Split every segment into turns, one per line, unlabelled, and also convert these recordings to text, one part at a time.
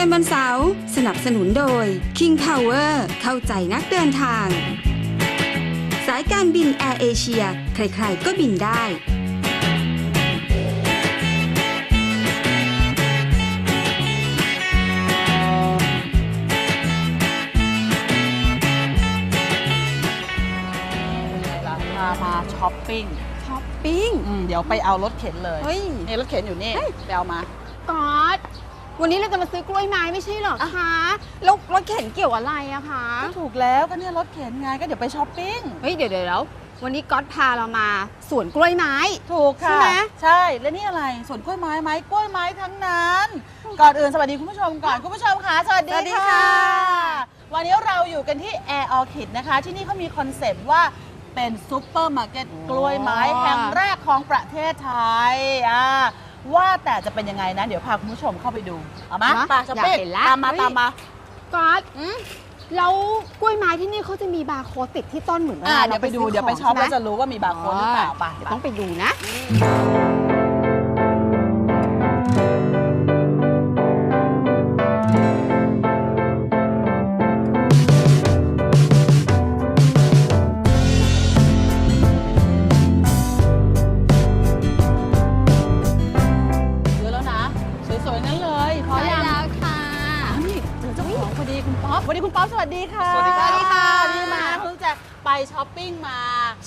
คุยกันวันเสาร์สนับสนุนโดย King Power เข้าใจนักเดินทาง สายการบินแอร์เอเชียใครๆก็บินได้
พามาช้อปปิ้ง
ช้อปปิ้ง
อืมเดี๋ยวไปเอารถเข็นเลย
เฮ้ย
นี่รถเข็นอยู่นี่ ไปเอามา
ก๊อต วันนี้เราจะมาซื้อกล้วยไม้ไม่ใช่เหรอคะแล้วรถเข็นเกี่ยวอะไรอะคะ
ก็ถูกแล้วก็เนี่ยรถเข็นไงก็เดี๋ยวไปช้อปปิ้ง
เฮ้ยเดี๋ยวเดี๋ยวแล้ววันนี้ก๊อตพาเรามาสวนกล้วยไม้
ถูกค่ะ
ใช่ไหม
ใช่แล้วนี่อะไรสวนกล้วยไม้ไหมกล้วยไม้ทั้งนั้นก่อนอื่นสวัสดีคุณผู้ชมก่อนคุณผู้ชมค่ะสวัสดี
สวัสดี
ค่ะ
ค่ะ
วันนี้เราอยู่กันที่ Air Orchid นะคะ ที่นี่เขามีคอนเซปต์ว่าเป็นซุปเปอร์มาร์เก็ตกล้วยไม้แห่งแรกของประเทศไทยอ่า ว่าแต่จะเป็นยังไงนะ เดี๋ยวพาคุณผู้ชมเข้าไปดู เอามา
เนอะ
ไปช้อปปิ้ง
อยากเห็นละ
ตามมา
เฮ้ย
ตามมา
ก๊อตแล้วกล้วยไม้ที่นี่เขาจะมีบาร์โค้ดติดที่ต้นเหมือนว
อ่า
ลา
เดี๋ยวไปดู
รา
เดี๋ยวไป
ซื้
ช็อป
ขง
แล้ว
ใช่
จะ
ไหม
รู้ว่ามีบาร์โค้ดหรือเปล่าไป
เดี๋ยวต้องไปดูนะ
เย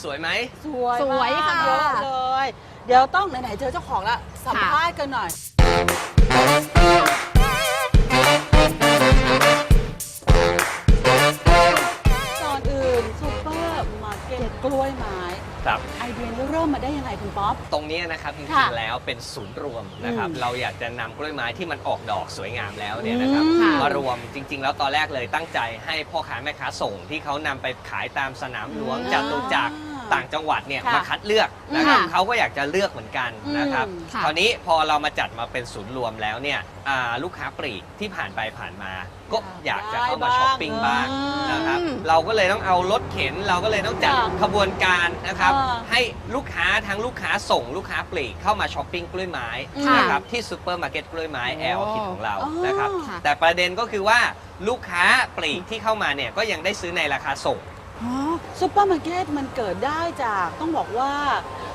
สวยไห
ม
สวย
สวย
มาก
ค่ะ
เยอะเลย เดี๋ยวต้องไหนๆเจอเจ้าของละสัมภาษณ์กันหน่อย ก่อนอื่นซูเปอร์มาร์เก็ตกล้วยไม้
ครับ
ไอเดียเริ่มมาได้ยังไงคุณป๊อป
ตรงนี้นะครับจริ
ค่ะ
งๆแล้วเป็นศูนย์รวมนะครับ
อืม
เราอยากจะนำกล้วยไม้ที่มันออกดอกสวยงามแล้วเนี่ยนะครับ
อืม
มารวมจริง ๆ แล้วตอนแรกเลยตั้งใจให้พ่อค้าแม่ค้าส่งที่เขานำไปขายตามสนามหลวง
อืม
จตุจักร ต่างจังหวัดเนี่ย
ค่ะ
มาคัดเลือกนะครับ
อืม
เขาก็อยากจะเลือกเหมือนกันนะครับ
อืม
ค่ะ
คราวนี้พอเรามาจัดมาเป็นศูนย์รวมแล้วเนี่ยอ่าลูกค้าปลีกที่ผ่านไปผ่านมา ก็อยากจะเข้ามาช้อปปิ้งบ้างนะครับ
อืม
เราก็เลยต้องเอารถเข็นเราก็เลยต้องจัด
ค่ะ
ขบวนการนะครับ
อ่า
ให้ลูกค้าทั้งลูกค้าส่งลูกค้าปลีกเข้ามาช้อปปิ้งกล้วยไม้
ค่ะ
นะครับที่ซูเปอร์มาร์เก็ตกล้วยไม้แอลคิดของเรา
อ๋อ
นะครับ
ค่ะ
แต่ประเด็นก็คือว่าลูกค้าปลีกที่เข้ามาเนี่ยก็ยังได้ซื้อในราคาส่ง
อ๋อซุปเปอร์มาร์เก็ตมันเกิดได้จากต้องบอกว่า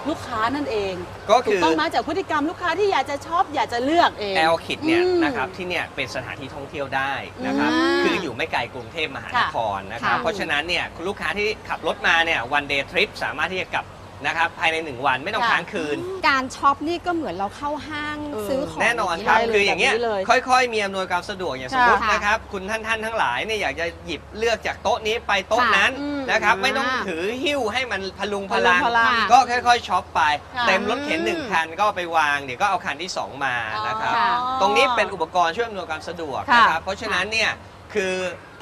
ลูกค้านั่นเอง
ก็
ถู
คื
ก
อ
ต้องมาจากพฤติกรรมลูกค้าที่อยากจะชอบอยากจะเลือกเอง
แอลคิดเนี่ย
อืม
นะครับที่เนี่ยเป็นสถานที่ท่องเที่ยวได้นะครับ
อืม
คืออยู่ไม่ไกลกรุงเทพมหานครนะครับ
ค่ะ
เพราะฉะนั้นเนี่ยคุณลูกค้าที่ขับรถมาเนี่ยวันเดย์ทริปสามารถที่จะกลับนะครับภายในหนึ่งวันไม่ต้อง
ค่ะ
ค้างคืน
การช็อปนี่ก็เหมือนเราเข้าห้าง
เออ
ซื้อของ
แน่นอน
ย่าง
ครับ
ได้เลย
คืออย่างเงี้ย
แบบนี้เลย
ค่อยๆ มีอำนวยความสะดวกอย่างสมมติ
ค่ะ
นะครับคุณท่านท่านๆทั้งหลายเนี่ยอยากจะหยิบเลือกจากโต๊ะนี้ไปโต๊ะ
ค่ะ
นั้น
อืม
นะครับ
อ่า
ไม่ต้องถือหิ้วให้มันพลุงพลัง
พลัง
ก็ค่อยๆช็อปไป
ค่ะ
เต็มรถเข็นหนึ่ง
อืม
คันก็เอาไปวาง เดี๋ยวก็เอาคันที่2มานะครับ
ค่ะ
ตรงนี้เป็นอุปกรณ์ช่วยอำนวยความสะดวก
ค่ะ
นะครับเพราะฉะนั้นเนี่ยคือ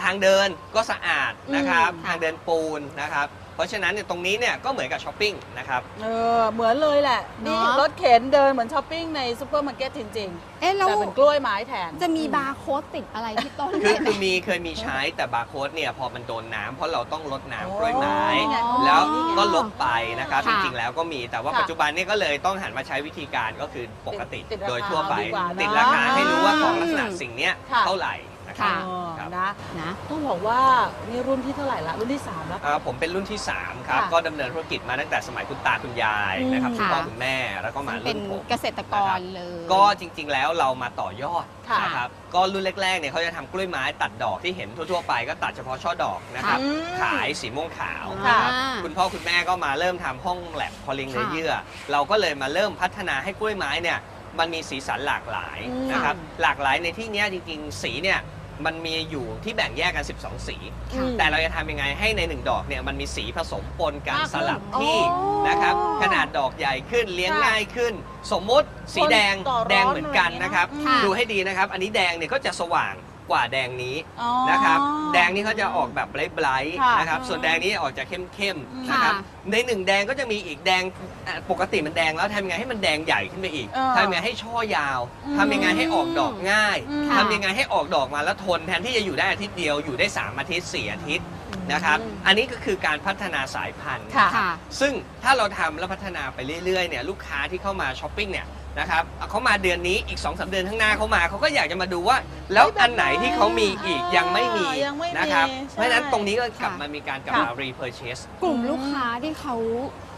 ทางเดินก็สะอาดนะครับ
อืม
ทางเดินปูนนะครับ เพราะฉะนั้นเนี่ยตรงนี้เนี่ยก็เหมือนกับช้อปปิ้งนะครับ
เออเหมือนเลยแหละนี่
เนอะ
รถเข็นเดินเหมือนช้อปปิ้งในซูเปอร์มาร์เก็ตจริง
เอ๊ะ
ๆ
แล้ว
แต่เป็นกล้วยไม้แทน
จะมีบาร์โค้ดติดอะไรที่ต้น
คือ
ไหม
คือมีเคยมีใช้แต่บาร์โค้ดเนี่ยพอมันโดนน้ำเพราะเราต้องลดน้ำกล้วยไม้
อ๋อนี่ไง
แล้ว
นี่ไง
ก็ลบไปนะครับ จ
ค่ะ
ริงๆแล้วก็มีแต่ว่า
ค่ะ
ปัจจุบันนี้ก็เลยต้องหันมาใช้วิธีการก็คือปกติ
ติดราคา
โดยทั่วไป
ดีกว่าเนอะ
ติดราคาให้รู้ว่าของลักษณะสิ่งเนี้ย
ค่ะ
เท่าไหร่นะ ครับ
ค่ะ
เออ
ครับ
นะ
นะ
ต้องบอกว่านี่รุ่นที่เท่าไหร่ละรุ่นที่สามแล้ว
อ่าผมเป็นรุ่นที่ 3 ครับ
ค่ะ
ก็ดำเนินธุรกิจมาตั้งแต่สมัยคุณตาคุณยาย
อืม
นะครับคุณพ่อ
ค่ะ
คุณแม่ แล้วก็มา
เป็
รุ่
น
นผม
เกษตรกรเลย
ก็จริงๆแล้วเรามาต่อยอด
ค่ะ
นะครับก็รุ่นแรกๆเนี่ยเขาจะทำกล้วยไม้ตัดดอกที่เห็นทั่วๆไปก็ตัดเฉพาะช่อดอกนะครับ
อืม
ขายสีม่วงขาว
ค่ะ
นะครับคุณพ่อคุณแม่ก็มาเริ่มทำห้องแลบพอลิงเลเยอร์เราก็เลยมาเริ่มพัฒนาให้กล้วยไม้เนี่ยมันมีสีสันหลากหลาย
อืม
นะครับหลากหลายในที่เนี้ยจริงๆ สีเนี่ย มันมีอยู่ที่แบ่งแยกกัน 12 สี
อืม
แต่เราจะทำยังไงให้ในหนึ่งดอกเนี่ยมันมีสีผสมปนกัน
มากขึ้น
สลับที่
อ๋อ
นะครับขนาดดอกใหญ่ขึ้นเลี้ยง
ค่ะ
ง่ายขึ้น สมมุติสีแดง
คนต่อร้อน
แดงเหมือนกันนะครับ
อะไรอย่างเงี้ย
ค่ะ
ดูให้ดีนะครับ อันนี้แดงเนี่ยก็จะสว่าง กว่าแดงนี้
อ๋อ
นะครับ แดงนี้เขาจะออกแบบไบรท์
ค่ะ
ๆนะครับ ส่วนแดงนี้ออกจะเข้มๆนะครับ
ค่ะ
ในหนึ่งแดงก็จะมีอีกแดงอะปกติมันแดงแล้วทำยังไงให้มันแดงใหญ่ขึ้นไปอีก
เออ
ทำยังไงให้ช่อยาว
อืม
ทำยังไงให้ออกดอกง่าย
อืม
ทำยังไงให้ออกดอกมาแล้วทนแทนที่จะอยู่ได้อาทิตย์เดียวอยู่ได้สามอาทิตย์สี่อาทิตย์นะครับ อันนี้ก็คือการพัฒนาสายพันธุ์
ค่ะ
ค่ะ
ซึ่งถ้าเราทำแล้วพัฒนาไปเรื่อยๆเนี่ยลูกค้าที่เข้ามาช้อปปิ้งเนี่ย นะครับเขามาเดือนนี้อีก2อสเดือนข้างหน้าเขามาเขาก็อยากจะมาดูว่า แล้วอันไหนที่เขามีอีกยังไม่มี
ยังไม่มี
นะครับ
ใช่
เพราะฉะนั้นตรงนี้ก็กลับ
ค่ะ
มามีการกลับ
ค่ะ
มา repurchase
กลุ่มลูกค้าที่เขา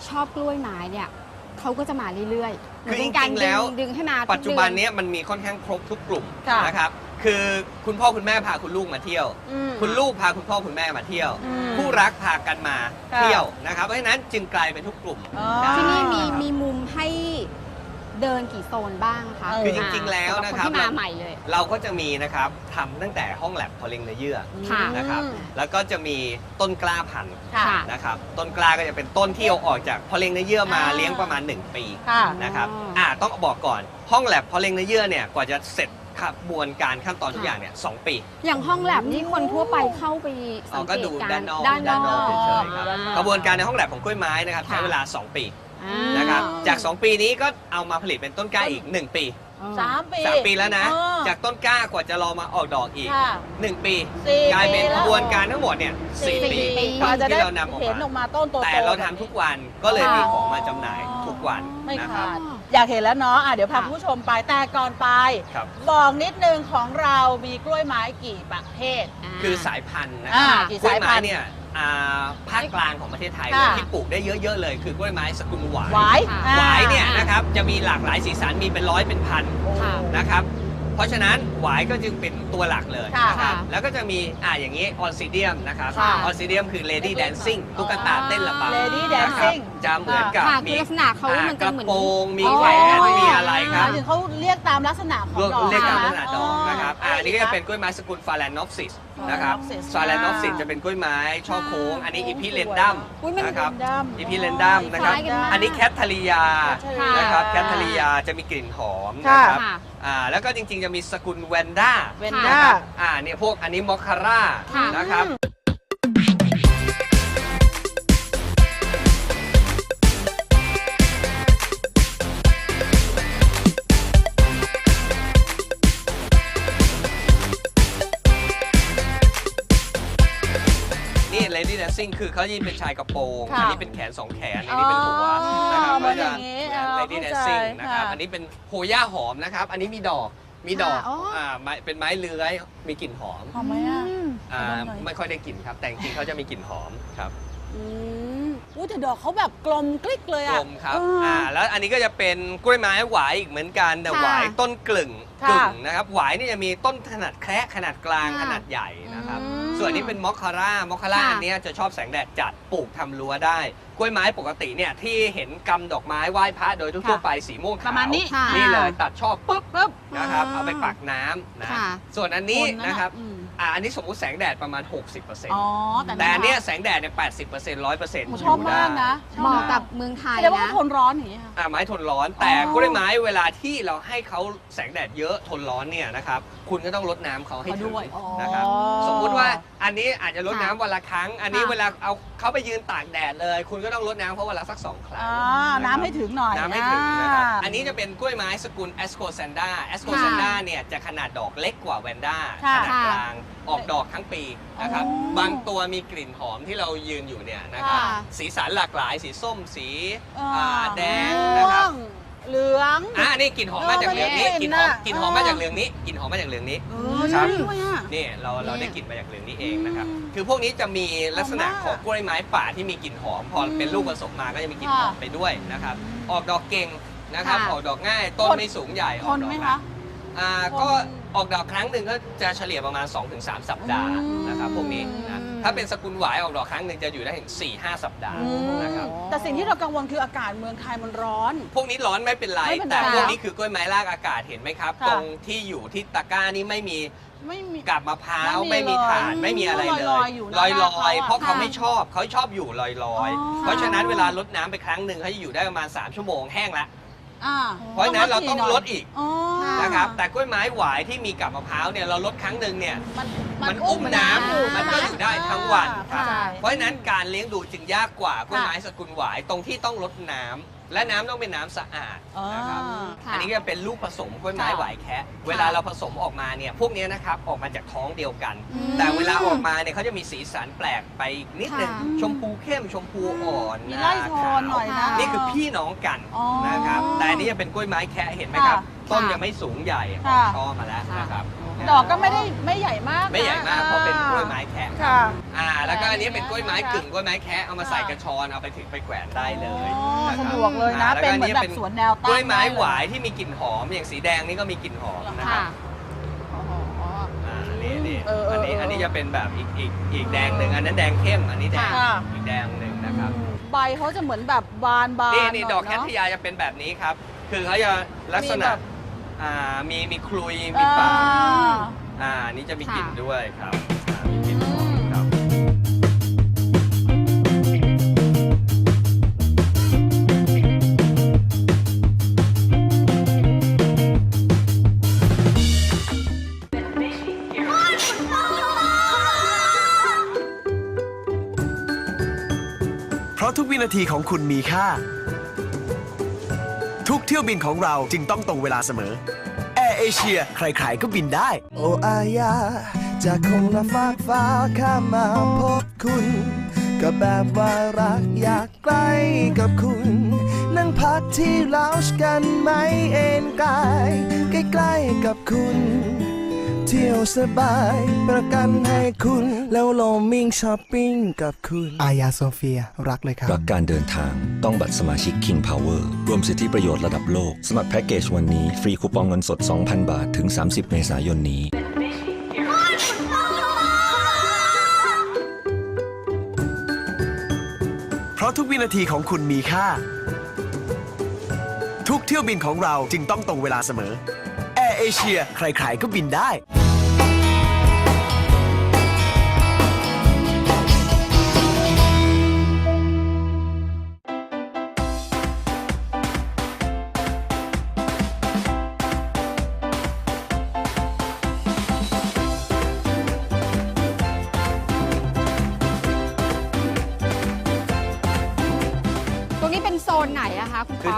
ชอบกล้วยไม้เนี่ยเขาก็จะมาเรื่อยๆเหมือน
คือ
เป็นการ
จริงๆ
ดึ
แล้
ง
ว
ดึงให้มาทุก
ปัจจุบัน
เดือ
เนี้ยมันมีค่อนข้างครบทุกกลุ่ม
ค่ะ
นะครับคือคุณพ่อคุณแม่พาคุณลูกมาเที่ยว
อืม
คุณลูกพาคุณพ่อคุณแม่มาเที่ยว
อืม
คู่รักพากันมา
ค่ะ
เที่ยวนะครับเพราะฉะนั้นจึงกลายเป็นทุกกลุ่ม
อ๋อ
ได้
ที่นี่มี
นะครับ
มีมุมให้ เดินกี่โซนบ้างคะ
เออ
คือจริงๆแล้วนะครับ
สำหคนที่มาใหม่เลย
เราก็จะมีนะครับทำตั้งแต่ห้องแลบพอลิงเนื้อเยื่อ
ค่ะ
นะครับแล้วก็จะมีต้นกล้าพันธุ์
ค่ะ
ค่ะ
นะครับต้นกล้าก็จะเป็นต้นที่เอาออกจากพอเลี้ยงเนื้อเยื่อมา
อ่า
เลี้ยงประมาณ 1 ปี
ค่ะ
นะครับ
อ๋ออ่
อ่าต้องบอกก่อนห้องแลบพอเลี้ยงเนื้อเยื่อเนี่ยกว่าจะเสร็จกระบวนการขั้นตอนทุกอย่างเนี่ยสองปี
อย่างห้องแลบนี่คนทั่วไปเข้าไปสั
เรา
ง
ก็
เก
ดู
ตการ
ด้านนอก
ด้านนอก
เฉยๆครับ
อ่า
กระบวนการในห้องแลบของกล้วยไม้นะครับ
ค่ะ
ใช้เวลา 2 ปี
อ่า
นะครับ จาก 2 ปีนี้ก็เอามาผลิตเป็นต้นกล้าอีก 1 ปี
สามปี
สามปีแล้วนะ
เออ
จากต้นกล้ากว่าจะรอมาออกดอกอีก
ค่ะ
1 ปี
สี่
กลายเป็น
ปีแล้
ก
ว
ระบวนการทั้งหมดเนี่ยสี่
สี่
ปี
ปี
ก่อน
จะได้
ที่เรานำออก
เห็นออก
มา
มาต้นโตๆ
แต่เราทำทุกวันก็เลย
ค่ะ
มีของมาจำหน่ายทุกวัน
ไม่
นะครั
ขา
บ
ด อยากเห็นแล้วเนาะอะเดี๋ยวพา
ค่ะ
คุณผู้ชมไปแต่ก่อนไป
ครับ
บอกนิดนึงของเรามีกล้วยไม้กี่ประเภท
คือสายพันธุ์นะค
อ่า
รับ
กี่
กล้วย
สายพั
ไม้
นธุ์
เนี่ย อ่าภาคกลางของประเทศไทย
ค่ะ
ที่ปลูกได้เยอะๆเลย คือกล้วยไม้สกุลหวาย
หวาย
ค่ะ
อ่
หวายเนี่ยนะครับจะมีหลากหลายสีสันมีเป็นร้อยเป็นพัน
ค่ะ
นะครับ เพราะฉะนั้นหวายก็จึงเป็นตัวหลักเลย
ค่ะ
นะครับ
ค่ะ
แล้วก็จะมีอ่าอย่างนี้ออนซิเดียมนะครับ
ค่ะ
ออนซิเดียมคือ Lady Dancing ตุ๊กตาเต้นระบำ
Lady
นะครับ
Dancing
จะเหมือนกับ
ค่ะ
มี
คือลักษณะเขา
อ่า
มัน
ก
จะ
ระ
เหมือน
โปรงมี
อ๋อ
แหวนมีอะไรค
ห
รับ
มายถึงเขาเรียกตามลักษณะของดอก
เรียกตาม
ใช่
ลัก
ไห
ษณะดอกนะครับอ่าอันนี้ก็จะเป็นกล้วยไม้สกุลฟาแลนนอฟซิสนะครับ
Phalaenopsis
ฟาแลนนอฟซิสจะเป็นกล้วยไม้ช่อโค้ง อันนี้อีพีเลนดัม
อุ๊ยมัน
นะครับ
ดัม
อีพีเลนดัมนะครับ
คล้ายกันมาก
อันนี้แคททาริยา
ค่ะ
นะครับ แคททาริยาจะมีกลิ่นหอม
ค่ะ
นะครับ
ค่ะ
อ่าแล้วก็จริงๆจะมีสกุลแวนด้า
เวน
ค่ะ
ด้า
นะครับอ่าเนี่ยพวกอันนี้มอคคาร่า
ค่ะ
นะครับ นี่ Lady Dancing คือเขายิ่งเป็นชายกระโปรง
ค่ะ
อันนี้เป็นแขนสองแขนอันนี้เป็นหัว
อ๋อ
นะครับ
มั
ก็
นอ
จะ
ย่างนี้อ๋อ
Lady
เข้าใจ
Dancing นะครับ
ค่ะ
อันนี้เป็นโฮย่าหอมนะครับ อันนี้มีดอกมีดอก
ค่ะอ๋ออ่
อ่าไม้เป็นไม้เลื้อยมีกลิ่นหอม
หอมไหมอะ
อ่า
ลองหน่อย
ไม่ค่อยได้กลิ่นครับ แต่จริงๆเขาจะมีกลิ่นหอมครับ
อืมอุ้ยแต่ดอกเขาแบบกลมกลิกเลย
ก
อะ
ลมครับ
เอออ
อ่าแล้วอันนี้ก็จะเป็นกล้วยไม้หวายอีกเหมือนกันแต่
ค่ะ
หวายต้นกลึง
ค่ะ
กึ่งนะครับหวายนี่จะมีต้นขนาดแคระขนาดกลาง
ค่ะ
ขนาดใหญ่นะครับ
อืม
ส่วนนี้เป็นมอคคาร่ามอคคาร่า
ค่ะ
อันเนี้ยจะชอบแสงแดดจัดปลูกทำรั้วได้ กล้วยไม้ปกติเนี่ยที่เห็นกำดอกไม้ไหว้พระโดยทั่วๆไปสีม่วง
ป
ขาว
ระมาณนี้
ค่ะ
นี่เลยตัดชอบปุ๊บ
ปุ๊บ
นะครับ
อ่า
เอาไปปักน้ำนะ
ค่ะ
ส่วนอันนี้
คนนั้นน่ะ
นะครับ
อืม
อ่าอันนี้สมมุติแสงแดดประมาณ 60%
อ๋อ แต่
แต่อันเนี้ยแสงแดดเนี่ย80% 100%
ผมชอบมากนะช
เหมาะ
ม
กับเมืองไทย
แสดงว่า
นะ
เขาทนร้อนอย่างนี้ค่ะ
อ่าไม้ทนร้อนแต่
อ๋อ ก
ล้วยไม้เวลาที่เราให้เขาแสงแดดเยอะทนร้อนเนี่ยนะครับ คุณก็ต้องลดน้ำเขาให้ถึง
ด้วยอ๋อ
นะครับสมมุติว่าอันนี้อาจจะลดน้ำวันละครั้ง อันนี้
ค่ะ
เวลาเอาเขาไปยืนตากแดดเลย คุณก็ต้องลดน้ำเขาวันละสักสองครั้ง
อ่าะ
ครับ
น้ำให้ถึงหน่อย
น้ำให้ถึงนะครับ
อ่า
อันนี้จะเป็นกล้วยไม้สกุลแอสโคแซนดาแอสโคแซนดาเนี่ยจะขนาดดอกเล็กกว่าแวนด้า
ค่ะ
ขนาดกลางออกดอกทั้งปีนะครับ
อ๋อบา
งตัวมีกลิ่นหอมที่เรายืนอยู่เนี่ยนะครับ
ค่ะ
สีสันหลากหลาย สีส้มสี
อ่า
อ่าแดงนะครับ
ม่วง เหลือง
อะนี่กลิ่นหอมมาจากเหลืองนี้
เออมัน
กลิ่นหอม
น่ะ
กลิ่นหอมมาจากเหลืองนี้กลิ่นหอมมาจากเหลืองนี้
เออ
ครั
ใช่
บ
ด้วยอะ
นี่เราเราได้กลิ่นมาจากเหลืองนี้เองนะครับ
อืม
คือพวกนี้จะมีลักษณะ
หอมมาก
ของกล้วยไม้ป่าที่มีกลิ่นหอม พออ
ม
เป็นลูกผสมมาก็จะมีกลิ่นหอม
ค่ะ
ไปด้วยนะครับ ออกดอกเก่งนะครับ
ค่ะ
ออกดอกง่าย ต้น
ทน
ไม่สูงใหญ่
ท
ออก
น
ดอก
ไหม
ง่า
คะ
ยอ่าก็ออกดอกครั้งหนึ่งก็จะเฉลี่ยประมาณ 2-3 สัปดาห์
อืม
นะครับพวกนี้นะ
อืม
ถ้าเป็นสกุลหวายออกดอกครั้งหนึ่งจะอยู่ได้ถึง4-5 สัปดาห์
อืม
นะครับ
แต่สิ่งที่เรากังวลคืออากาศเมืองไทยมันร้อน
พวกนี้ร้อนไม่เป็นไร
ไม่เป็นไร
แต่พวกนี้คือกล้วยไม้รากอากาศเห็นไหมครับ
ค่ะ
ตรงที่อยู่ที่ตะกร้านี่ไม่มี
ไม่มี
กับมะพร้าว
ไม่
ไม่
มี
มี
เลย
ถ่านไม่มีอะไรเลย
ลอยๆอยู่ห
ล
น้า
อย
บ้าน
ลอย
เขาอะ
เพราะเขา
ค่ะ
ไม่ชอบเขาชอบอยู่ลอยลอย
อ๋อ
เพราะฉะนั้นเวลาลดน้ำไปครั้งหนึ่งเขาจะอยู่ได้ประมาณ 3 ชั่วโมงแห้งละ
อ่า
เพราะฉะนั้นเราต้องลดอีก
อ๋อ
นะครับ แต่กล้วยไม้หวายที่มีกับมะพร้าวเนี่ยเราลดครั้งหนึ่งเนี่ย
มัน
มันอุ้มน้ำ
อยู่
มันก็อยู่ได้ทั้งวันครับ
ใช่
เพราะฉะนั้นการเลี้ยงดูจึงยากกว่ากล้วย
ค่ะ
ไม้สกุลหวายตรงที่ต้องลดน้ำ และน้ำต้องเป็นน้ำสะอาด
อ๋อ
นะครับ
ค่ะ
อันนี้ก็เป็นลูกผสมกล้วยไม้
ค่ะ
หวายแคะเวลาเราผสมออกมาเนี่ยพวกนี้นะครับออกมาจากท้องเดียวกัน
อืม
แต่เวลาออกมาเนี่ยเขาจะมีสีสันแปลกไปอีกนิดหนึง
ค่ะ
ชมพูเข้มชมพูอ่อน
มีไล่โทนหน่อยนะ
ค่ะ
นี่คือพี่น้องกัน
อ๋อ
นะครับแต่อันนี้จะเป็นกล้วยไม้แคะเห็นไหมครับ
ค่ะ
ต้นยังไม่สูงใหญ่อ
ค่ะ
อกช่อมาแล้วนะครับ
ดอกก็ไม่ได้ไม่ใหญ่มากนะ
ไม่ใหญ่มากเพราะเป็นกล้วยไม้แคะ
ค่ะ
อ่า แล้วก็อันนี้เป็นกล้วยไม้
ค่ะ
กึ่งกล้วยไม้แคะเอามาใส่กระชอนเอาไปถึงไปแขวนได้เลย
อ๋อ
นะค
สะ
รับ
ดวกเลยนะ
อ่าแล้ว
เป็น
ก็
เหมือนแบบสวนแนวตั้ง
กล้วยไม้
ด้เล
หวายที่มีกลิ่นหอมอย่างสีแดงนี่ก็มีกลิ่นหอมนะค
ค่ะ
รับอ่านี่นี่
เออเออ
อันนี้
เอออั
อันนี้จะเป็นแบบอีกอีกอีกแดงหนึ่งอันนั้นแดงเข้มอันนี้แดง
ค่ะ
อีกแดงหนึ่งนะครับ
ใบเขาจะเหมือนแบบบานบาน
นี่นี่ดอก
ห
แค
ย
ท
เะ
ยาจะเป็นแบบนี้ครับ คือเขาจะลักษณะ
มีแบบ
อ่ามีมีคลุยมีปาก
อ่า
อ่านี่จะมีกลิ่น
ค่ะ
ด้วยครับอ่ามีกลิ่นหอมครับ
เพราะทุกวินาทีของคุณมีค่าทุก เที่ยวบินของเราจึงต้องตรงเวลาเสมอแอร์เอเชียใครๆก็บินได้
โออายาจากคงละฟากฟ้าข้ามมาพบคุณ ก็แบบว่ารักอยากใกล้กับคุณ นั่งพักที่ลาวช์กันไหมเอ็นกาย ใกล้ๆกับคุณ เที่ยวสบาย ประกันให้คุณ แล้วโลมิงช้อปปิ้งกับคุณ อายาโซเฟีย รักเลยครับ
รักการเดินทางต้องบัตรสมาชิก King Power รวมสิทธิประโยชน์ระดับโลก สมัครแพ็กเกจวันนี้ ฟรีคูปองเงินสด 2,000 บาท ถึง 30 เมษายนนี้
เพราะทุกวินาทีของคุณมีค่า ทุกเที่ยวบินของเราจึงต้องตรงเวลาเสมอแอร์เอเชียใครๆก็บินได้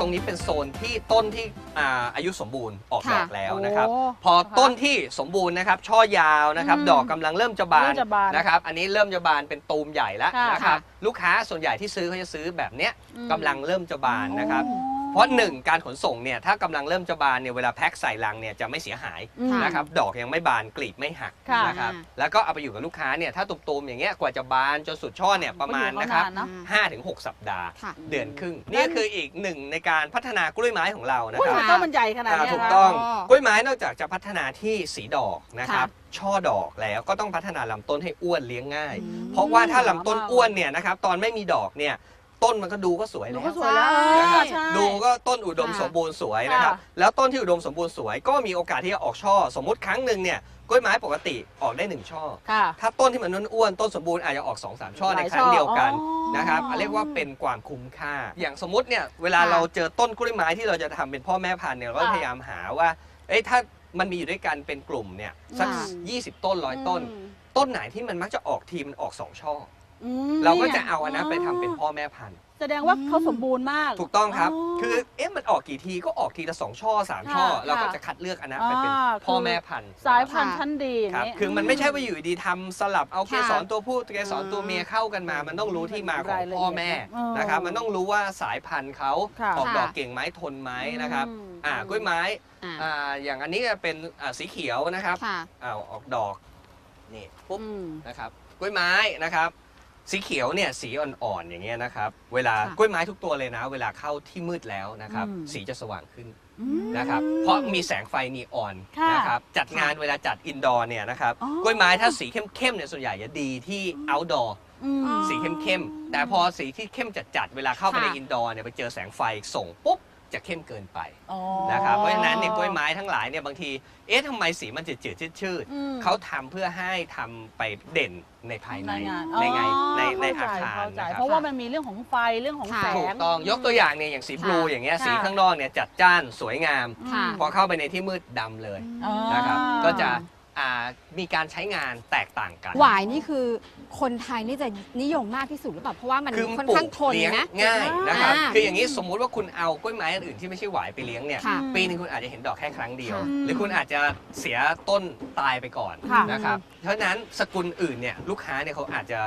ตรงนี้เป็นโซนที่ต้นที่อ่าอายุสมบูรณ์ออกด
ค่ะ
อกแล้วนะครับ
โอ้
พอต้นที่สมบูรณ์นะครับ ช่อยาวนะครับ
อืม
ดอกกำลังเริ่มจะบา
เริ่
น
มจะบาน
นะครับ อันนี้เริ่มจะบานเป็นตูมใหญ่แล้ว
ค่ะ
นะครับ
ค่ะ
ลูกค้าส่วนใหญ่ที่ซื้อเขาจะซื้อแบบเนี้ย
อืม
กำลังเริ่มจะบานนะครับ
อ๋อ
เพราะหนึ่งการขนส่งเนี่ยถ้ากำลังเริ่มจะบานเนี่ยเวลาแพ็คใส่ลังเนี่ยจะไม่เสียหาย
อืม
นะครับดอกยังไม่บานกลีบไม่หัก
ค่ะ
นะครับแล้วก็เอาไปอยู่กับลูกค้าเนี่ยถ้าตุ่มๆอย่างเงี้ยกว่าจะบานจนสุดช่อเนี่ยประมาณ
ก็อยู่
นะครับ
เขานานเนอะ
5ถึง6สัปดาห์
ค่ะ
เดือนครึ่ง นี่ก็คืออีกหนึ่งในการพัฒนากล้วยไม้ของเรานะ
อุ้ย
ครับ
มันต้นมันใหญ่ขนาด
อ่า
เนี้ย
ถูก
นะ
ต้อง
อ๋อ
กล้วยไม้นอกจากจะพัฒนาที่สีดอกนะครับ
ค่
ช่อดอกแล้วก็ต้องพัฒนาลำต้นให้อ้วนเลี้ยงง่ายเพราะว่าถ้าลำต้นอ้วนเนี่ยนะครับตอนไม่มีดอกเนี่ย ต้นมันก็ดูก็สวย
หนู
แล้
ก็
ว
สวยแล้ว
นะครับ
ใช่
ดูก็ต้นอุดม
ค่ะ
สมบูรณ์สวยนะครับ
ค่ะ
แล้วต้นที่อุดมสมบูรณ์สวยก็มีโอกาสที่จะออกช่อ สมมุติครั้งหนึ่งเนี่ยกล้วยไม้ปกติออกได้หนึ่งช่อ
ค่ะ
ถ้าต้นที่มันอ้วนๆต้นสมบูรณ์อาจจะออก2อสช่อ
ห
ใน
ลาย
ครั้งเดียวกัน
ช่ออ๋อ
นะครับเรียกว่าเป็นความคุ้มค่า อย่างสมมติเนี่ยเวลา
ค่ะ
เราเจอต้นกล้วยไม้ที่เราจะทำเป็นพ่อแม่พันธุ์เนี่ยเราก็
ค่ะ
พยายามหาว่าเอ้ยถ้ามันมีอยู่ด้วยกันเป็นกลุ่มเนี่ยสัก
ค่ะ
20 ต้นร้อยต้น
อืม
ต้นไหนที่มันมักจะออกทีมันออกสองช่อ
อื ม
อเราก็จะเอาอันนั้นไปทำเป็นพ่อแม่พันธุ์
แสดงว่าเขาสมบูรณ์มาก
ถูกต้องครับ
อ๋อ
คือเอ๊ะมันออกกี่ทีก็ออกทีละสองช่อสามช่อ
ค่ะ
เราก็
ค่ะ
จะคัดเลือกอันนั้นไปเป็น
อ่า
พ่อ
คือ
แม่พันธุ์
สายพันธุ์ชั้นดีอย่าง
ครับ
นี้
คือมันไม่ใช่ว่าอยู่ดีๆทำสลับเอาเก
ค่ะ
สรตัวผู้เกสรตัวเมียเข้ากันมา มันต้องรู้ที่มาของพ่อแม่
รายละเอียดนะ
นะครับ มันต้องรู้ว่าสายพันธุ์เขา
ค่ะ
ออกดอก
ค่ะ
เก่งไหมทนไหมนะครับ
อืม
อ่ากล้วยไม้
อ่า
อ่าอย่างอันนี้จะเป็นอ่าสีเขียวนะครับ
ค่ะ
อ้าวออกดอกนี่ปุ๊บ
อืม
นะครับกล้วยไม้นะครับ สีเขียวเนี่ยสีอ่อนๆอย่างเงี้ยนะครับ เวลา
ค่ะ
กล้วยไม้ทุกตัวเลยนะ เวลาเข้าที่มืดแล้วนะครับ
อืม
สีจะสว่างขึ้น
อืม
นะครับ เพราะมีแสงไฟนีออน
ค่ะ
นะครับจัดงานเวลาจัดอินดอร์เนี่ยนะครับ
อ๋อ
กล้วยไม้ถ้าสีเข้มๆเนี่ยส่วนใหญ่จะดีที่เอาท์ดอร์
อืม
สีเข้มๆแต่พอสีที่เข้มจัดๆเวลาเข้าไปใน
ค่ะ
อินดอร์เนี่ยไปเจอแสงไฟส่งปุ๊บ จะเข้มเกินไป
อ๋อ
นะครับเพราะฉะนั้นเนี่ยกล้วยไม้ทั้งหลายเนี่ยบางที เอ๊ะทำไมสีมันจืดจืดชืดชืดๆ
อืม
เขาทำเพื่อให้ทำไปเด่นในภายใน
งาน
ในไง
อ๋อ
ในใน
เข้
อา
ใจ
คาร
เข้าใจ
นะครับ
เพราะว่ามันมีเรื่องของไฟเรื่องของ
ค่ะ
แส
ถู
ง
กต้องยกตัวอย่างเนี่ยอย่างสีบลู
ค่ะ
อย่างเงี้ย
ค่ะ
สีข้างนอกเนี่ยจัดจ้านสวยงาม
ค่ะ
พอเข้าไปในที่มืดดำเลย
อ๋อ
นะครับ ก็จะอ่ามีการใช้งานแตกต่างกัน
หวายนี่คือ คนไทยนี่จะนิยมมากที่สุดหรือเปล่าเพราะว่ามัน
คือ
ค่อน
ปลู
ข้าง
ก
ทน
เลี้ยง
นะ
ง่ายนะครับ
อ่า
คืออย่างนี้สมมุติว่าคุณเอากล้วยไม้อันอื่นที่ไม่ใช่หวายไปเลี้ยงเนี่ย
ค่ะ
ปีหนึงคุณอาจจะเห็นดอกแค่ครั้งเดียว
ค่ะ
หรือคุณอาจจะเสียต้นตายไปก่อน
ค่ะ
นะครับเพราะฉะนั้นสกุลอื่นเนี่ยลูกค้าเนี่ยเขาอาจจะ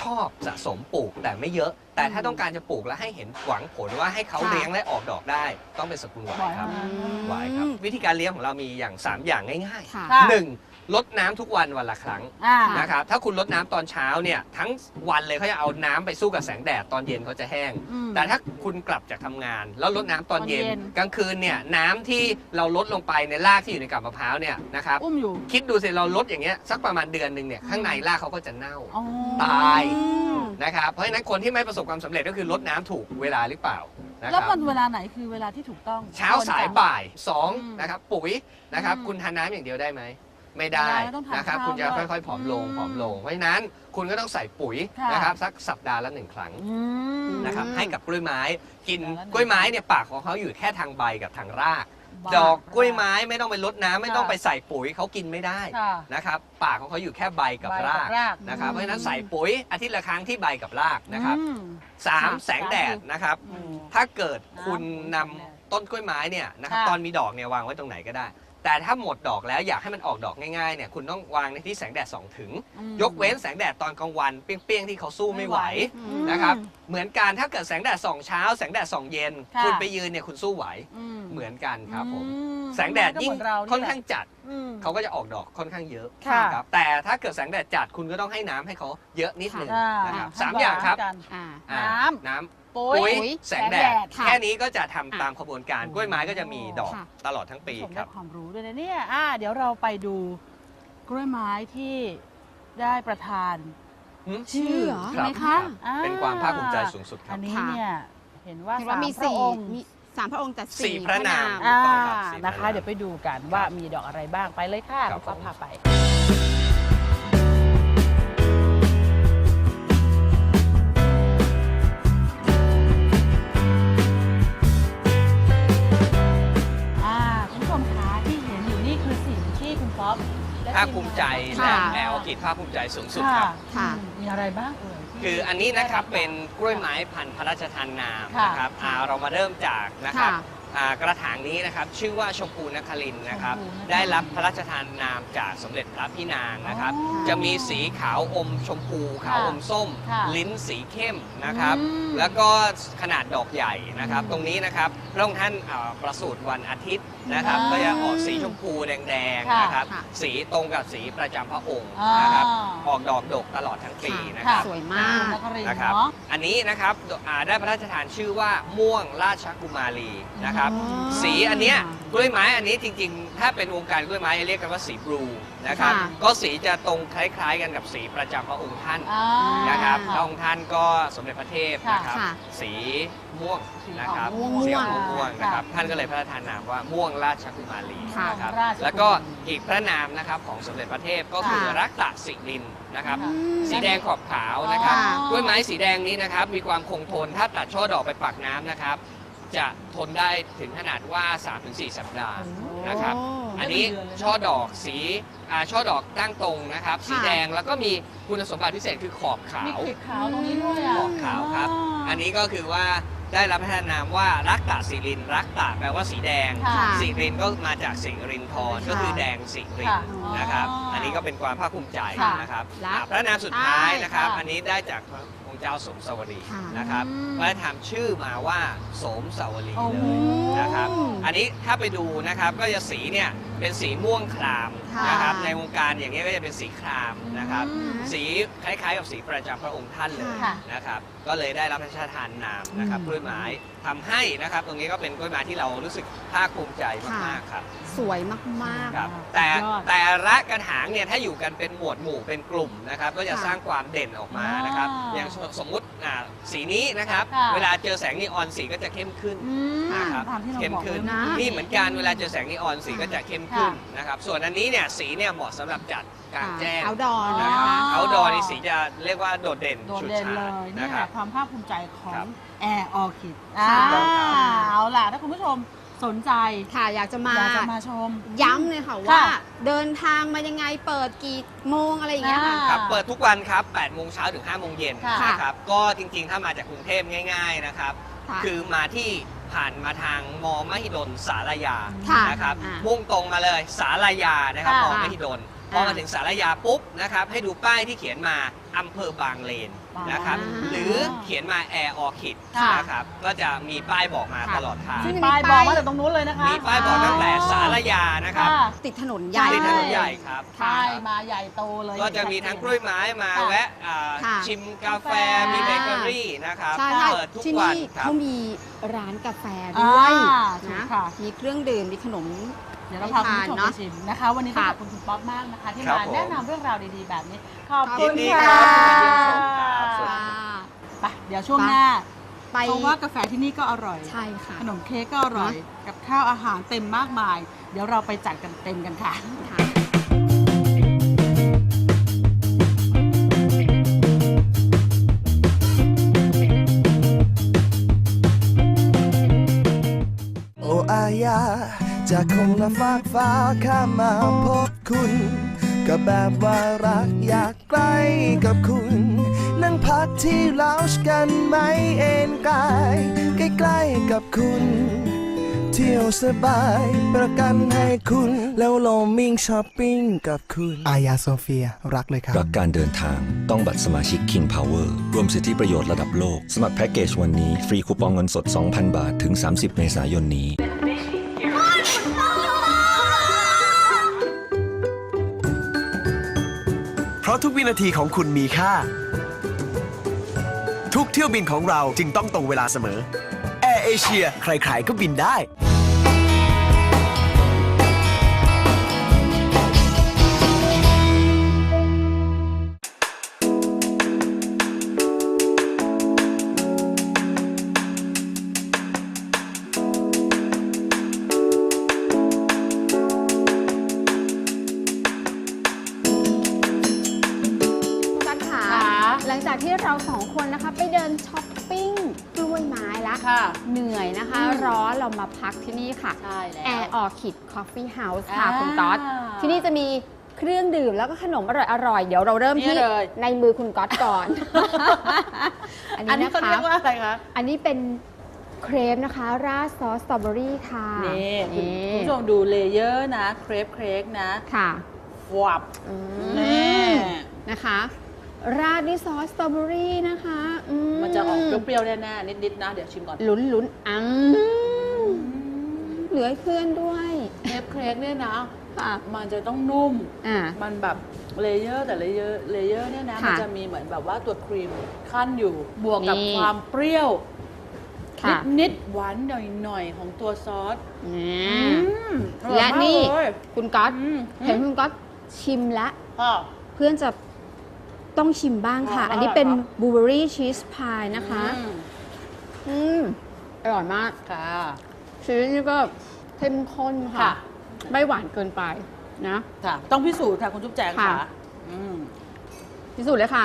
ชอบสะสมปลูกแต่ไม่เยอะ แต่ถ้าต้องการจะปลูกแล้วให้เห็นหวังผลว่าให้เขา
ค่ะ
เลี้ยงและออกดอกได้ ต้องเป็นสกุลหวายครับ
หวาย
หวายครับ วิธีการเลี้ยงของเรามีอย่าง3อย่างง่าย
ค่ะ
ค่ะ
ๆหนึ่ง ลดน้ำทุกวันวันละครั้ง
อ่า
นะครับถ้าคุณลดน้ำตอนเช้าเนี่ยทั้งวันเลยเขาจะเอาน้ำไปสู้กับแสงแดดตอนเย็นเขาจะแห้ง
อืม
แต่ถ้าคุณกลับจากทำงาน แล้วลดน้ำตอนเย็น
ตอนเย็น
กลางคืนเนี่ยน้ำที่เราลดลงไปในรากที่อยู่ในกับมะพร้าวเนี่ยนะครับ
อุ้มอยู่
คิดดูสิเราลดอย่างเงี้ยสักประมาณเดือนหนึ่งเนี่ยข้างในรากเขาก็จะเน่า
อ๋อ
ตาย นะครับเพราะฉะนั้นคนที่ไม่ประสบความสำเร็จก็คือลดน้ำถูกเวลาหรือเปล่านะค
แล้ว
รับ
มันเวลาไหนคือเวลาที่ถูกต้อง
เช้าสาย
ควรจะ
บ่ายสอง
อืม
นะครับปุ๋ยนะครับ
อืม
คุณทานน้ำอย่างเดียวได้ไหม ไม่ได้
ไม่ได้ต้องทาน
นะครับ
ข้าว
คุณจะ
ด้วย
ค่อยๆผอมลง
อืม
ผอมลง เพราะฉะนั้นคุณก็ต้องใส่ปุ๋ย
ค่ะ
นะครับสักสัปดาห์ละหนึ่งครั้ง
อืม
นะครับให้กับกล้วยไม้กิน
สัปดาห์ละหนึ่ง
กล้วยไม้เนี่ยปากของเขาอยู่แค่ทางใบกับทางราก
บ้า
ดอกกล้วยไม้ไม่ต้องไปรดน้ำไม่ต้อง
ค่ะ
ไปใส่ปุ๋ยเขากินไม่ได้
ค่ะ
นะครับปากของเขาอยู่แค่ใบกับ
ใบกับ
ราก
ราก
นะครับ
อืม
เพราะฉะนั้นใส่ปุ๋ยอาทิตย์ละครั้งที่ใบกับรากนะครับ
อืม
สาม
ค่ะ
แสงแดดนะครับ
อืม
ถ้าเกิดคุณนำ
น้ำ
ต้นกล้วยไม้เนี่ยนะครับ
ค่ะ
ตอนมีดอกเนี่ยวางไว้ตรงไหนก็ได้ แต่ถ้าหมดดอกแล้วอยากให้มันออกดอกง่ายๆเนี่ยคุณต้องวางในที่แสงแดดส่องถึง
อืม
ยกเว้นแสงแดดตอนกลางวันเปรี้ยงๆที่เขาสู้ไม่ไหว
อืม
นะครับเหมือนกันถ้าเกิดแสงแดดส่องเช้า แสงแดดส่องเย็น
ค่ะ
คุณไปยืนเนี่ยคุณสู้ไหว
อืม
เหมือนกันครับผม
อืม
แสงแดดยิ่ง
ก็เหมือนเรา
ค่อน
แหละ
ข้างจัด
อืม
เขาก็จะออกดอกค่อนข้างเยอะ
ค่ะ
ครับแต่ถ้าเกิดแสงแดดจัดคุณก็ต้องให้น้ำให้เขาเยอะนิดหนึง
อ่า
นะครับ
ให้
สามอย่างครับ
บลนซ์กัน
อ่า
อ่า
น้ำ
น้ำ
ปุ๋ย
ปุ๋ย
ปุ๋ย
แสงแดด
ค่ะ
แค่นี้ก็จะทำ
อะ
ตามขบวนการ กล้วยไม้ก็จะมีดอก
ค่ะ
ตลอดทั้งปี
ผม
ค
ได้
รับ
ความรู้ด้วยนะเนี่ยอ่าเดี๋ยวเราไปดูกล้วยไม้ที่ได้ประทาน
ชื่อเหรอ
ครับ
ไหมคะ
อ่า
เป็นความภาคภูมิใจสูงสุดค
อั
รับ
นนี้
ค่ะ
เนี่ยเห็นว่า
เห็นว่ามี
สามพระ
สี่
องค์
มีสามพระองค์แต่
สี่พระนาม
อ่า
ถูกต้องครับสี่
นะคะ
พระนาม
เดี๋ยวไปดูกันว่ามีดอกอะไรบ้างไปเลยค่ะ
ครับ
ก็
ผม
พาไปอ่
กิจภาคภูมิใจสูงสุด
ค่ะ
ครับ
ค่ะ
อืมมีอะไรบ้างเอ่ยที่
คืออันนี้นะครับเป็นกล้วยไม้พันธุ์พระราชทานนาม
ค่ะ
นะครับอ่าเรามาเริ่มจากนะครับ
ค่ะ
อ่ากระถางนี้นะครับชื่อว่าชมพูนครินทร์นะครับ
ชมพูนครินทร์
ได้รับพระราชทานนามจากสมเด็จพระพี่นางนะครับ
อ๋อ
จะมีสีขาวอมชมพูขาวอมส้ม
ค่ะ
ลิ้นสีเข้มนะครับ
อืม
แล้วก็ขนาดดอกใหญ่นะครับ
อืม
ตรงนี้นะครับพระองค์ท่านอ่าประสูติวันอาทิตย์นะครับ
อ่า
ก็จะออกสีชมพูแดง
ค่ะ
ๆนะครับ
ค่ะ
สีตรงกับสีประจำพระองค์
อ่าน
นะครับ ออกดอกดกตลอดทั้งปีนะค
ค่ะ
รับ
สวยมาก
นครินท
นะ
ร์
ครับ
เนาะ
อันนี้นะครับอ่าได้พระราชทานชื่อว่าม่วงราชกุมารีนะครับ
อืม
สีอันเนี้ยกล้วยไม้อันนี้จริงๆ ถ้าเป็นวงการกล้วยไม้จะเรียกกันว่าสีบลูนะครับ
ค่ะ
ก็สีจะตรงคล้ายๆ กันกับสีประจำพระองค์ท่าน
อ่า
นะครับพระองค์ท่านก็สมเด็จพระเทพ
ค่ะ
นะครับ
ค่ะ
สีม่วงนะครับ
สีออกม่วงๆ
สีออกม่วงๆนะครับ
ค่ะ
ท่านก็เลยพระราชทานนามว่าม่วงราชกุมารี
ค่ะ
นะครับ
ราชกุมารี
แล้วก็อีกพระนามนะครับของสมเด็จพระเทพก็คือ
ค่ะ
รักตะสิรินนะครับ
ค่ะ
สีแดงขอบขาวนะครับ
อ๋อ
กล้วยไม้สีแดงนี้นะครับ มีความคงทนถ้าตัดช่อดอกไปปักน้ำนะครับ จะทนได้ถึงขนาดว่า 3-4 สัปดาห์นะครับ
โอ้
อันนี้ช่อดอกสีอ่าช่อดอกตั้งตรงนะครับ สี
ค่ะ
แดงแล้วก็มีคุณสมบัติพิเศษคือขอบขา
มี
ว
ขีดขาวตรงนี้ด้วยอะ
ขอบขาวครับ อันนี้ก็คือว่าได้รับพระราชนามว่ารักตะสิริน รักตะแปลว่าสีแดง
ค่ะ
สิรินก็มาจากสิรินทร
ค่ะ
ก็คือแดงสิริน
ค่ะ
นะครับ
อ๋ออั
อันนี้ก็เป็นความภาคภูมิใจ
ค่ะ
นะครับ
รัก
อ่าพระนามสุดท้ายนะครับ
ค่ะ
อันนี้ได้จากพระองค์ เจ้าสมสวรี
ค่ะ
นะครับ
อืม
พระราชทานชื่อมาว่าสมสวรี
โอ้
เล
โห
ยนะครับ อันนี้ถ้าไปดูนะครับก็จะสีเนี่ยเป็นสีม่วงคราม
ค่ะ
นะครับในวงการอย่างนี้ยก็จะเป็นสีครามนะครับ
อืม
สีคล้ายๆกับสีประจำพระองค์ท่านเลย
ค่ะ
นะครับ ก็เลยได้รับพระราชทานนามนะครับ
อืม
กล้วยไม้ทำให้นะครับ ตรงนี้ก็เป็นกล้วยไม้ที่เรารู้สึกภาคภูมิใจมากๆครับ
สวยมาก
ครับ
อ่า
แต่
สุดยอด
แต่ละกระถางเนี่ยถ้าอยู่กันเป็นหมวดหมู่เป็นกลุ่มนะครับก็จะ
ค่ะ
สร้างความเด่นออกมานะครับ
อ่า
อย่างสมมุติอ่าสีนี้นะครับ
ค่ะ
เวลาเจอแสงนีออนสีก็จะเข้มขึ้น
ๆอืม
นะครับ
ตามที่เรา
เข้ม
บอก
ขึ้น
เลยนะ
นี่เหมือนกันเวลาเจอแสงนีออนสีก็จะเข้มขึ้นนะครับส่วนอันนี้เนี่ยสีเนี่ยเหมาะสำหรับจัดกลางแจ้ง
เอาดอน
นะ
นะ
ครั
คะ
บเอาดอนี่สีจะเรียกว่าโดดเด่น
โดด
ฉุด
เด่น
ฉา
เล
ด
ยนี่
นะ
แห
ครั
ละ
บ
ความภาคภูมิใจของ
ครับ
แอร์ออคิด
ใช่
เอาล่ะถ้าคุณผู้ชม สนใจ
ค่ะอยากจะมา
อยากจะมาชม
ย้ำเลยค่ะว่า
ค่ะ
เดินทางมายังไงเปิดกี่โมงอะไรอย่างเงี้ยค่ะ
อ่า
ครับเปิดทุกวันครับ8โมงเช้าถึง5โมงเย็น
ค่ะ
นะครับก็จริงๆ ถ้ามาจากกรุงเทพง่าย ๆนะครับ
ค่ะ
คือมาที่ผ่านมาทางมอมหิดลสารยา
ค่ะ
นะครับ
อ่า
มุ่งตรงมาเลยสารยานะครับ
ค่ะ
มอมหิดลพอมาถึงสารยาปุ๊บนะครับให้ดูป้ายที่เขียนมาอำเภอบางเลน นะครับ
อ่า
หรือเขียนมาแอร์ออคิด
ค่ะ
นะครับ ก็จะมีป้ายบอกมา
ค่ะ
ตลอดทาง
ซึ่ง
ป้ายบอกมาจากตรงนู้นเลยนะคะ
มีป้ายบอกตั้งแต่สารยานะครับ
ค่ะ
ติดถนนใหญ่
ติดถนน
ช่
ใหญ่ครับ
ป้ายมาใหญ่โตเลย
ก็จะมีทั้งกล้วยไม้มา
ค่ะ
แวะอ่า
ค่ะ
ชิมกาแฟ
กาแฟ
มีเบเกอรี่นะครับ
ใช่ค่ะ
เปิดทุก
ที่
วัน
นี่
ครับ
เขามีร้านกาแฟด้วย
อ่าถู
นะ
กค่ะ
มีเครื่องดื่มมีขนม
เดี๋ยวเราพาคุณผู้ชม
ให้ทานเน
ไป
อะ
ชิมนะคะ วันนี้ต้อง
ค่ะ
ขอบคุณคุณป๊อปมากนะคะ ที่
ครับ
มา
ผม
แนะนำเรื่องราวดีๆแบบนี้ ขอบ
ขอบ
คุ
คุณณ
ดี
ค่ะ
ครับสวัสดีครับ
ค่ะ
ไปเดี๋ยวช่วงหน้า
ไป
เพราะว่ากาแฟที่นี่ก็อร่อย
ใช่ค่ะ
ขนมเค้กก็อร่อย กับข้าวอาหารเต็มมากมาย เดี๋ยวเราไปจัดกันเต็มกันค่ะ
ค่ะ
โออาญา จากคงละฟากฟ้าข้ามมาพบคุณ ก็แบบว่ารักอยากใกล้กับคุณ นั่งพักที่ลาวชกันไหมเอนกาย ใกล้ๆกับคุณ เที่ยวสบายประกันให้คุณ แล้วโลมิงช้อปปิ้งกับคุณ อายาโซเฟีย รักเลยครับ
รักการเดินทางต้องบัตรสมาชิก King Power รวมสิทธิประโยชน์ระดับโลก สมัครแพ็กเกจวันนี้ ฟรีคูปองเงินสด 2,000 บาทถึง 30 เมษายนนี้
เพราะทุกวินาทีของคุณมีค่า ทุกเที่ยวบินของเราจึงต้องตรงเวลาเสมอแอร์เอเชียใครๆก็บินได้
ที่เราสองคนนะคะ ไปเดินช้อปปิ้งกล้วยไม้ละ
ค่ะ
เหนื่อยนะคะ
อืม
ร้อนเรามาพักที่นี่ค่ะ
ใช่แล้ว
แอร์ออคิดคอฟฟี่เฮาส์ค่ะ
อ่า
คุณก๊อตที่นี่จะมีเครื่องดื่มแล้วก็ขนมอร่อยๆ เดี๋ยวเราเริ่ม
นี่
ที่
เลย
ในมือคุณก๊อตก่อน อัน
อัน
นี้
นี้
นะ
เขา
คะ
เรียกว่าอะไรคะ
อันนี้เป็นเครปนะคะ ราดซอสสตรอเบอรี่ค่ะ
นี่คุณ
นี่
คุณผู้ชมดูเลเยอร์นะ เครปเครกนะ
ค่ะ
วับ
อื
นี่
มนะคะ ราดด้วยซอสสตรอเบอรี่นะคะอื
มันจะออกเปรี้ยวๆแน่ๆนิดๆนะ เดี๋ยวชิมก่อน
ลุ้นลุ้นๆอังเหลือให้เพื่อนด้วย
เครปเครกเนี่ยนะ
ค่ะ
มันจะต้องนุ่ม
อ่า
มันแบบเลเยอร์แต่เลเยอร์เลเยอร์เนี่ยนะ
ค่ะ
มันจะมีเหมือนแบบว่าตัวครีมขั้นอยู่บวกกับ
นี่
ความเปรี้ยว
ค่ะ
นิดๆหวานหน่อยๆ ของตัวซอส
นี่
อืมอร่อย
และ
มาก
นี่
เลย
คุณก๊อต
อืม
เห็นคุณก๊อตชิมแล้ว
ค่ะ
เพื่อนจะ ต้องชิมบ้างค่ะ
อ๋ออั
อันนี้เป็น
อร่อยครับ
บลูเบอรี่ชีสพายนะคะ
อืม
อืมอร่อยมาก
ค่ะ
ชีสนี่ก็เข้มข้นค่ะ
ค่ะ
ไม่หวานเกินไปนะ
ค่ะ ต้องพิสูจน์ค่ะ คุณจุ๊บแจงค่ะ
ค่ะ
อืม
พิสูจน์เลยค่ะ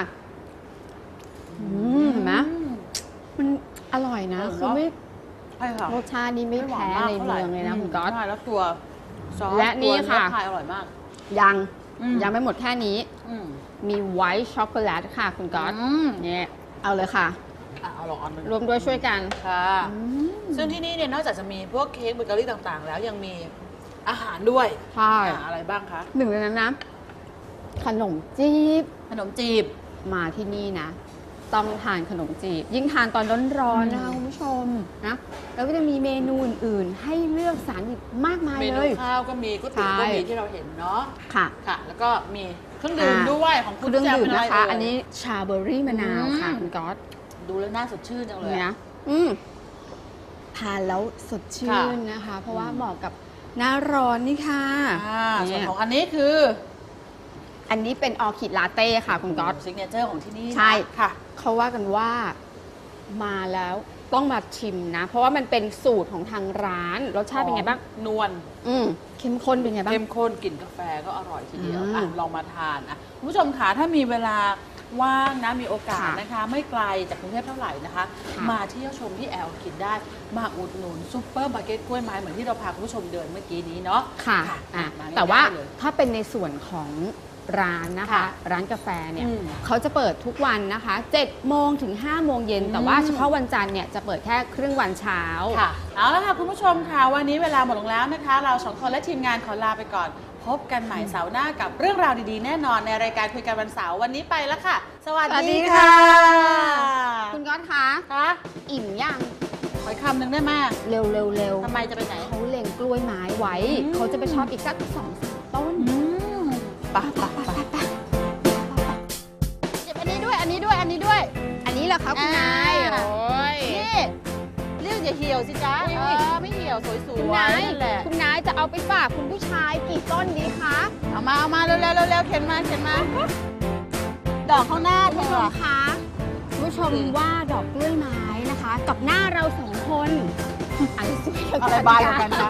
อืมเห็นไหมมันอร่อยนะ
เออ
คือไม่
ใช่ค่ะ
รสชาตินี้ไม่แพ้ในเมืองเลยนะคุณก๊อต
ใช่แล้วตัวซอส
และนี่
ตัวเอ
ค่ะ
พายอร่อยมาก
ยัง
อืม
ยังไม่หมดแค่นี้
อื ม
มีไวท์ช็อกโกแลตค่ะคุณก๊อต
อืม
เนี่ยเอาเลยค่ะ
อะเอาลองอันหนึง
รวมด้วยช่วยกัน
ค่ะ ซึ่งที่นี่เนี่ยนอกจากจะมีพวกเค้กเบเกอรี่ต่างๆ แล้วยังมีอาหารด้วย
ใช่
อะอะไรบ้างคะ
หนึ่งในนั้นนะ ขนมจีบ
ขนมจีบ
มาที่นี่นะ ต้องทานขนมจีบ ยิ่งทานตอนร้อนๆนะคะ
อืม
คุณผู้ชมนะแล้วก็จะมีเมนูอื่นๆ ให้เลือกสรรอีกมากมาย
เม
เล
นู
ย
ข้าวก็มีก๋วยเตี๋ยวก็
ใช่
มีที่เราเห็นเนาะ
ค่ะ
ค่ะ แล้วก็มีเครื่องดื่ม
อ่า
ด้วยของคุณ
เครื่อง
แจ
ดื่ม
เป็น
นะคะ
ไรเย
อันนี้ชาเบอร์รี่มะนาวค่ะ
อืม
คุณก๊อต
ดูแล้วน่าสดชื่นจังเลย
เนี่ย
อะ
นะอืมทานแล้วสดชื่
ค่ะ
นนะคะ เพราะว่าเหมาะกับหน้าร้อนนี่ค่ะ
อ่าส่วน
เนี่ย
ของอันนี้คือ
อันนี้เป็นออคิดลาเต้ค่ะคุณก๊อต
ซิกเนเจอร์ของที่นี่นะ
ใช่
ค่ะ
เขาว่ากันว่ามาแล้วต้องมาชิมนะ เพราะว่ามันเป็นสูตรของทางร้านรสชาติเป็นไงบ้าง
นวล
อืมเข้มข้นเป็นไงบ้าง
เข้มข้นกลิ่นกาแฟก็อร่อยทีเดียว
อืม
อะลองมาทานอะคุณผู้ชมคะถ้ามีเวลาว่างนะมีโอกาส
ค่ะ
นะคะ ไม่ไกลจากกรุงเทพเท่าไหร่นะคะ
ค่ะ
มาเที่ยวชมที่แอลกินได้ มาอุดหนุนซุปเปอร์มาร์เก็ตกล้วยไม้เหมือนที่เราพาคุณผู้ชมเดินเมื่อกี้นี้เนาะ
ค่ะ
ค่ะ
อะ
มาง่ายๆ
แต่ว่า
เลย
ถ้าเป็นในส่วนของ ร้านนะคะ
ค่ะ
ร้านกาแฟเนี่ย
อืม
เขาจะเปิดทุกวันนะคะ7โมงถึง5โมงเย็นแต่ว่า
อืม
เฉพาะวันจันทร์เนี่ยจะเปิดแค่ครึ่งวันเช้า
ค่ะเอาละค่ะ คุณผู้ชมค่ะ วันนี้เวลาหมดลงแล้วนะคะ เราสองคนและทีมงานขอลาไปก่อน พบกันใหม่เสาร์หน้ากับเรื่องราวดีๆ แน่นอนในรายการคุยกันวันเสาร์วันนี้ไปแล้วค่ะ สวัส
สวัสดี
ดี
ค่ะ
ค่ะ
คุณก๊อตคะ
คะ
อิ่มยัง
ขออีกคำหนึ่งได้ไหม
เร็วเร็วเร็ว
ทำไมจะไปไหน
เขาเล็งกล้วยไม้ไว้
อืม
เขาจะไปชอบอีกสักสองสามต้น
อืม
ปะปะ อันนี้เหรอคะคุณนาย
อ่า
โอ้ย
นี่เรียกอย่าเหี่ยวสิจ๊ะ
อุ๊ย
เอ
อุ๊ย
อไม่เหี่ยวสวยๆ
คุณนาย
นั่นแหละ
คุณนายจะเอาไปฝากคุณผู้ชายกี่ต้นดีคะ
เอามาเอามาเร็วๆเร็วๆเข็นมาเข็นมาดอกข้างหน้า
คุณ
เธ
ผู้ช
อ
มคะคุณผู้ชมว่าดอกกล้วยไม้นะคะ กับหน้าเราสองคนอะไรสวยกว่า
อะไร
กัน
บานกว่า
คะ
กันคะ